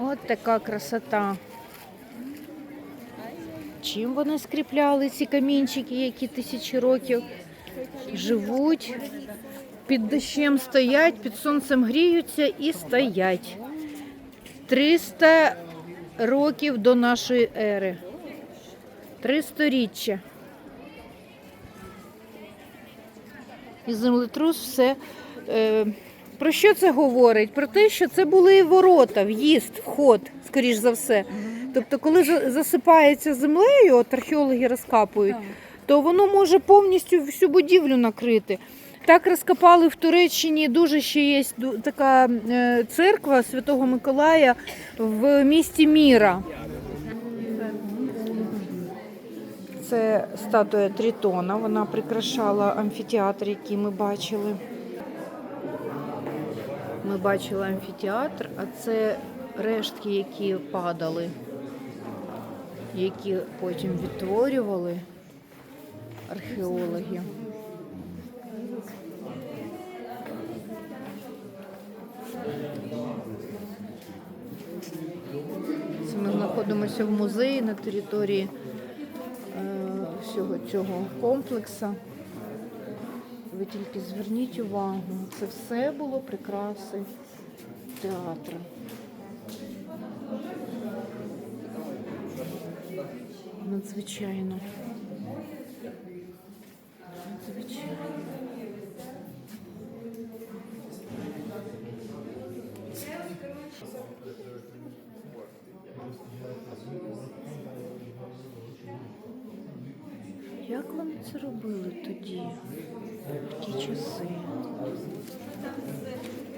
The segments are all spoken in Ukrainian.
От така красота. Чим вони скріпляли ці камінчики, які тисячі років живуть, під дощем стоять, під сонцем гріються і стоять. 300 років до нашої ери. Три сторіччя. І землетрус все. Е, про що це говорить? Про те, що це були ворота, в'їзд, вход, скоріш за все. Тобто, коли засипається землею, от археологи розкапують, то воно може повністю всю будівлю накрити. Так розкопали в Туреччині. Дуже ще є така е, церква Святого Миколая в місті Міра. Це статуя Тритона. Вона прикрашала амфітеатр, який ми бачили. Ми бачили амфітеатр, а це рештки, які падали, які потім відтворювали археологи. Це ми знаходимося в музеї на території е, всього цього комплексу. Ви тільки зверніть увагу, це все було прикраси театру. Надзвичайно. Надзвичайно. Як вони це робили в часи?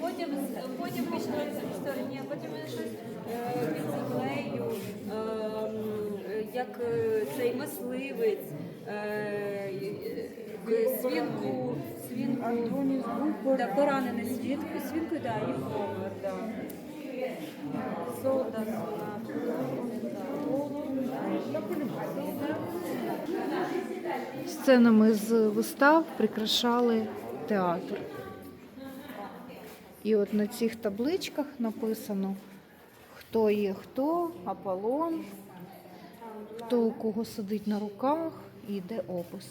Потім, потім почнеться історія, потім щось під землею, е, як е, цей мисливець, е, свінку, свінку, да, поранений свінку, свінку, да, і помер, да. Солдат, Сценами з вистав прикрашали театр. І от на цих табличках написано, хто є хто, Аполлон, хто у кого сидить на руках, і йде опис.